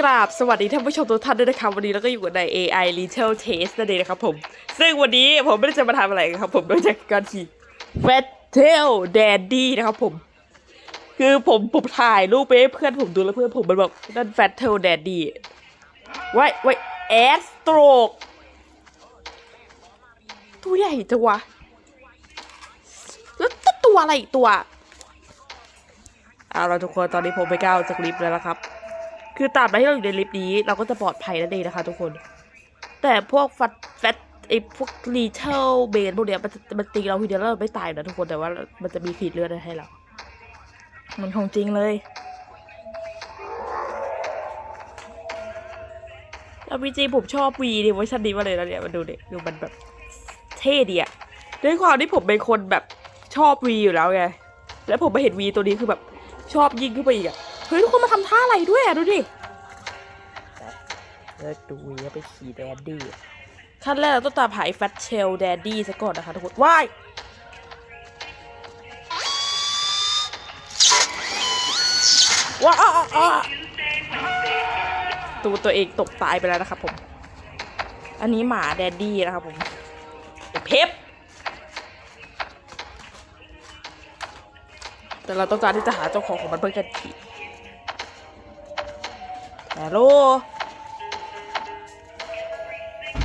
กราบสวัสดีท่านผู้ชมทุกท่านด้วยนะครับวันนี้เราก็อยู่กับใน AI Little Taste นั่นเองนะครับผม ซึ่งวันนี้ผมไม่ได้จะมาทำอะไรครับผมนอกจากการขี่ Fat Tail Daddy นะครับผม คือผมผมถ่ายรูปไปให้เพื่อนผมดูแล้วเพื่อนผมมันบอกนั่น Fat Tail Daddy ไว้ไว้แอสโตรกตัวใหญ่จังวะ แล้วตัวอะไรอีกตัวเอาละทุกคนตอนนี้ผมไปก้าวจากลิฟต์แล้วนะครับ คือตราบใดที่เราอยู่ในลิฟต์นี้ เราก็จะปลอดภัยนั่นเองนะคะ ทุกคน แต่พวกฟัดแฟตไอพวกรีเทลเบนพวกเนี้ยมันมันตีเราทีเดียวแล้วเราไม่ตายนะทุกคนแต่ว่ามันจะมีขีดเลือดให้เรา มันของจริงเลยแล้วพีจีผมชอบวีดิเวอร์ชันนี้มาเลยนะเนี่ยมันดูเด็ดูมันแบบเท่ดีอะด้วยความที่ผมเป็นคนแบบชอบวีอยู่แล้วไง แล้วผมไปเห็นวีตัวนี้คือแบบชอบยิ่งขึ้นไปอีกอะ เฮ้ยทุกคนมาทำท่าอะไรด้วยอะดูดิเลิกดูวีแล้วไปขี่แดดดี้ขั้นแรกเราต้องตามหาแฟตเชลแดดดี้ซะก่อนนะคะทุกคนว้ายว้าอ้าอ้าอ้าตัวตัวเองตกตายไปแล้วนะครับผม อันนี้หมาแดดดี้นะครับผมไอ้เพปแต่เราต้องการที่จะหาเจ้าของของมันเพื่อกันขี่ ฮัลโหล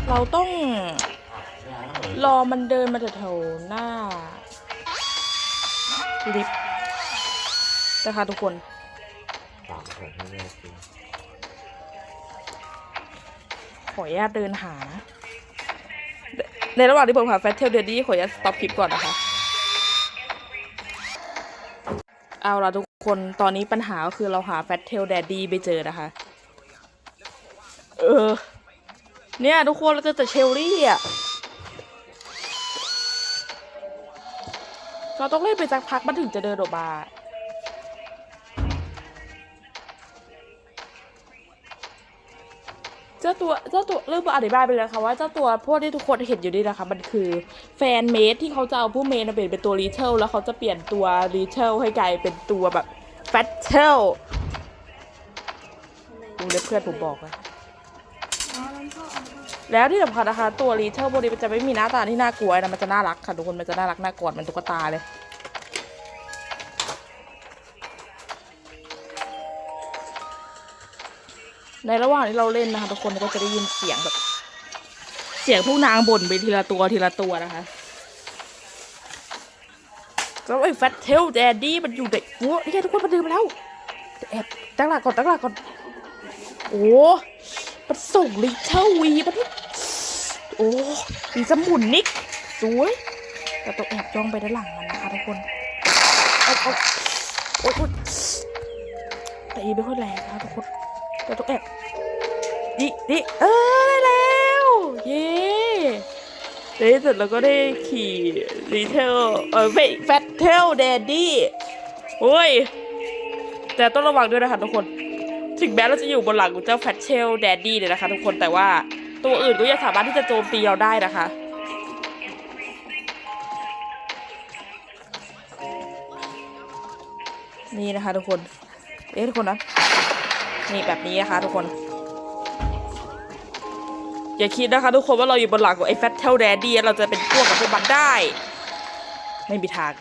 เราต้องรอมันเดินมาแถวๆหน้า ลิฟต์นะคะทุกคนสามผมให้แม่กินขออนุญาตเดินหา ในระหว่างที่ผมหาแฟชเทลเดดี้ขออนุญาตสต็อปคลิปก่อนนะคะ เอาละทุกคน ตอนนี้ปัญหาก็คือเราหาแฟตเทลแดดดี้ไม่เจอนะคะ เออ เนี่ย ทุกคนเราจอแต่เชลลี่อะเราต้องเล่นไปสักพักมันถึงจะเดินออกมาเจ้าตัวเจ้าตัวเริ่มอธิบายไปแล้วค่ะว่าเจ้าตัวพวกที่ทุกคนเห็นอยู่นี่นะคะมันคือแฟนเมดที่เขาจะเอาผู้เมนมาเปลี่ยนเป็นตัวรีเทลแล้วเขาจะเปลี่ยนตัวรีเทลให้กลายเป็นตัวแบบแฟตเทลดูเล็บเพื่อนผมบอกนะ แล้วที่สำคัญนะคะ ตัวรีเทลพวกนี้มันจะไม่มีหน้าตาที่น่ากลัวนะมันจะน่ารักค่ะทุกคนมันจะน่ารักน่ากอดมันตุ๊กตาเลยในระหว่างที่เราเล่นนะคะทุกคนก็จะได้ยินเสียงแบบ เสียงผู้นางบ่นไปทีละตัวทีละตัวนะคะแล้วไอ้แฟตเทลแดดดี้มันอยู่เด็กวัวนี่ไงทุกคนมันดื่มแล้วแอบตั้งหลักก่อนตั้งหลักก่อนโอ้ มันส่งลิเทลวีมันโอ้มีสมุนนิกสวยแต่ต้องแอบจ้องไปด้านหลังมันนะคะทุกคนเอาเอาโอ๊ยโอ๊ยแต่อีไม่ค่อยแรงนะคะทุกคนเราต้องแอบดิดิเออได้แล้วเย้ในที่สุดเราก็ได้ขี่รีเทลเออไม่แฟตเทลแดดดี้โอ้ยแต่ต้องระวังด้วยนะคะทุกคน ถึงแม้เราจะอยู่บนหลังของเจ้าแฟตเทลแดดดี้เลยนะคะ ทุกคนแต่ว่าตัวอื่นก็ยังสามารถที่จะโจมตีเราได้นะคะ นี่นะคะทุกคน เอ๊ะทุกคนนะ นี่แบบนี้นะคะทุกคน อย่าคิดนะคะทุกคนว่าเราอยู่บนหลังของไอ้แฟตเทลแดดดี้เราจะเป็นพวกกับพวกมันได้ ไม่มีทาง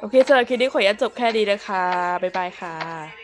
โอเคสำหรับคลิปนี้ขออนุญาตจบแค่นี้นะคะ บ๊ายบายค่ะ